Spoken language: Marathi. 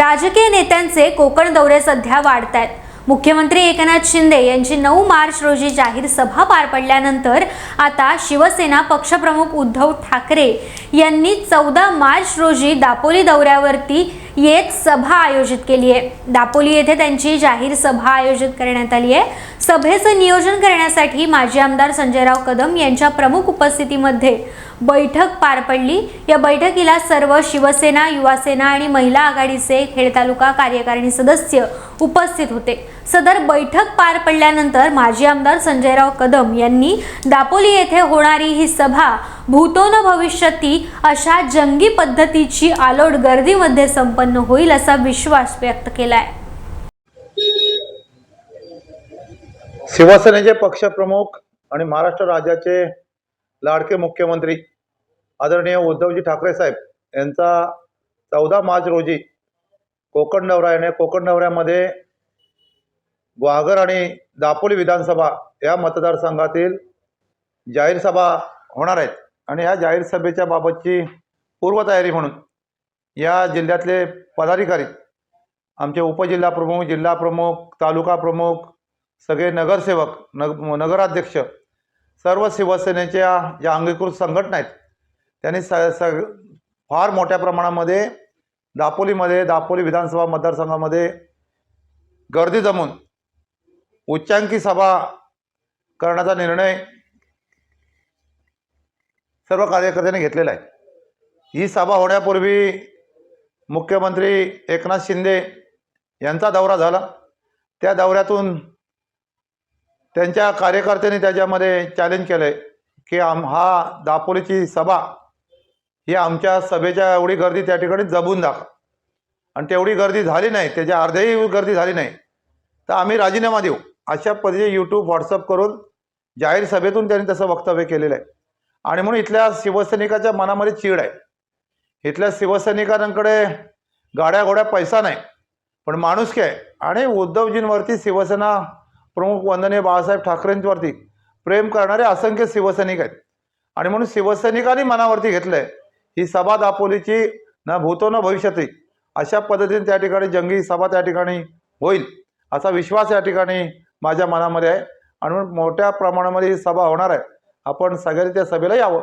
राजकीय नेत्यांचे कोकण दौरे सध्या वाढत आहेत. मुख्यमंत्री एकनाथ शिंदे यांची नऊ मार्च रोजी जाहीर सभा पार पडल्यानंतर आता शिवसेना पक्षप्रमुख उद्धव ठाकरे यांनी चौदा मार्च रोजी दापोली दौऱ्यावरती येत सभा आयोजित केली आहे. दापोली येथे त्यांची जाहीर सभा आयोजित करण्यात आली आहे. सभेचं नियोजन करण्यासाठी माजी आमदार संजयराव कदम यांच्या प्रमुख उपस्थितीमध्ये बैठक पार पडली. या बैठकीला सर्व शिवसेना युवासेना आणि महिला आघाडीचे खेड तालुका कार्यकारिणी सदस्य उपस्थित होते. सदर बैठक पार पडल्यानंतर माजी आमदार संजयराव कदम यांनी दापोली येथे होणारी ही सभा भूतो न भविष्यती अशा जंगी पद्धतीची आलोट गर्दीमध्ये संपन्न होईल असा विश्वास व्यक्त केलाय. शिवसेनेचे पक्षप्रमुख आणि महाराष्ट्र राज्याचे लाडके मुख्यमंत्री आदरणीय उद्धवजी ठाकरे साहेब यांचा चौदा मार्च रोजी कोकण दौरा येणे कोकण दौऱ्यामध्ये ग्वागर आणि दापोली विधानसभा या मतदारसंघातील जाहीर सभा होणार आहेत. आणि या जाहीर सभेच्या बाबतची पूर्वतयारी म्हणून या जिल्ह्यातले पदाधिकारी आमचे उपजिल्हा जिल्हा प्रमुख तालुका प्रमुख सगळे नगरसेवक नग नगराध्यक्ष सर्व शिवसेनेच्या ज्या अंगीकृत संघटना आहेत त्यांनी स स फार मोठ्या प्रमाणामध्ये दापोलीमध्ये दापोली विधानसभा मतदारसंघामध्ये गर्दी जमून उच्चांकी सभा करण्याचा निर्णय सर्व कार्यकर्त्यांनी घेतलेला आहे. ही सभा होण्यापूर्वी मुख्यमंत्री एकनाथ शिंदे यांचा दौरा झाला. त्या दौऱ्यातून त्यांच्या कार्यकर्त्यांनी त्याच्यामध्ये चॅलेंज केलं आहे की आम हा दापोलीची सभा ही आमच्या सभेच्या एवढी गर्दी त्या ठिकाणी जबून दाखवा. आणि तेवढी गर्दी झाली नाही त्याच्या अर्ध्याही गर्दी झाली नाही. तर आम्ही राजीनामा देऊ अशा पद्धतीने यूट्यूब व्हॉट्सअप करून जाहीर सभेतून त्यांनी तसं वक्तव्य केलेलं आहे. आणि म्हणून इथल्या शिवसैनिकाच्या मनामध्ये चीड आहे. इथल्या शिवसैनिकांकडे गाड्या घोड्या पैसा नाही. पण माणुसकी आहे. आणि उद्धवजींवरती शिवसेना प्रमुख वंदनीय बाळासाहेब ठाकरेंवरती प्रेम करणारे असंख्य शिवसैनिक आहेत. आणि म्हणून शिवसैनिकांनी मनावरती घेतलं आहे ही सभा दापोलीची न भूतो न भविष्यती अशा पद्धतीने त्या ठिकाणी जंगी सभा त्या ठिकाणी होईल असा विश्वास या ठिकाणी माझ्या मनामध्ये आहे. आणि म्हणून मोठ्या प्रमाणामध्ये ही सभा होणार आहे. आपण सागरी त्या सभेला यावं.